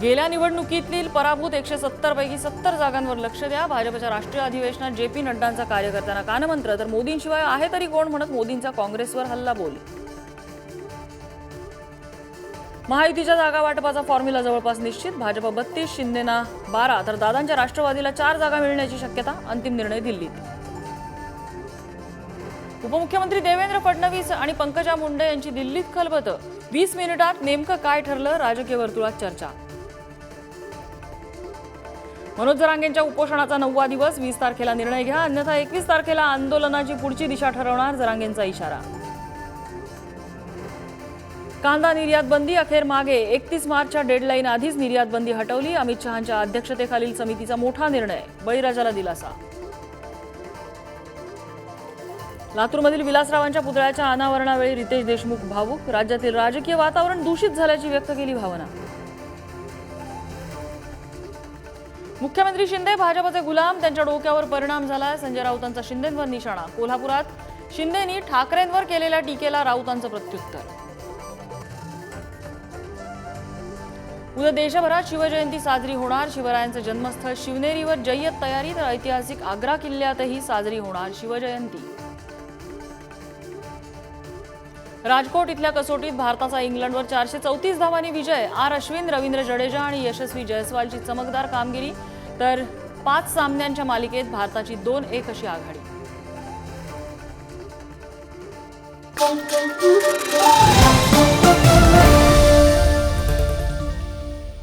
गेल्या निवडणुकीतील पराभूत एकशे सत्तर पैकी सत्तर जागांवर लक्ष द्या. भाजपच्या राष्ट्रीय अधिवेशनात जे पी नड्डांचा कार्यकर्त्यांना कानमंत्र तर मोदींशिवाय आहे तरी कोण म्हणत मोदींचा काँग्रेसवर हल्ला बोल. महायुतीच्या जागा वाटपाचा फॉर्म्युला जवळपास निश्चित. भाजप बत्तीस शिंदेना बारा. तर दादांच्या राष्ट्रवादीला चार जागा मिळण्याची शक्यता. अंतिम निर्णय दिल्लीत. उपमुख्यमंत्री देवेंद्र फडणवीस आणि पंकजा मुंडे यांची दिल्लीत खलबत. वीस मिनिटात नेमकं काय ठरलं? राजकीय वर्तुळात चर्चा. मनोज जरांगेंच्या उपोषणाचा नववा दिवस वीस तारखेला निर्णय घ्या अन्यथा एकवीस तारखेला आंदोलनाची पुढची दिशा ठरवणार जरांगेंचा इशारा. कांदा निर्यात बंदी अखेर मागे एकतीस मार्चच्या डेडलाईन आधीच निर्यात बंदी हटवली अमित शहांच्या अध्यक्षतेखालील समितीचा मोठा निर्णय बळीराजाला दिलासा. लातूरमधील विलासरावांच्या पुतळ्याच्या अनावरणावेळी रितेश देशमुख भावूक राज्यातील राजकीय वातावरण दूषित झाल्याची व्यक्त केली भावना. मुख्यमंत्री शिंदे भाजपचे गुलाम त्यांच्या डोक्यावर परिणाम झालाय. संजय राऊतांचा शिंदेंवर निशाणा कोल्हापुरात शिंदेनी ठाकरेंवर केलेल्या टीकेला राऊतांचं प्रत्युत्तर. उद्या देशभरात शिवजयंती साजरी होणार. शिवरायांचं जन्मस्थळ शिवनेरीवर जय्यत तयारी तर ऐतिहासिक आग्रा किल्ल्यातही साजरी होणार शिवजयंती. राजकोट इथल्या कसोटीत भारताचा इंग्लंडवर चारशे चौतीस धावांनी विजय. आर. अश्विन रवींद्र जडेजा आणि यशस्वी जयस्वालची चमकदार कामगिरी. तर पाच सामन्यांच्या मालिकेत भारताची दोन एक अशी आघाडी.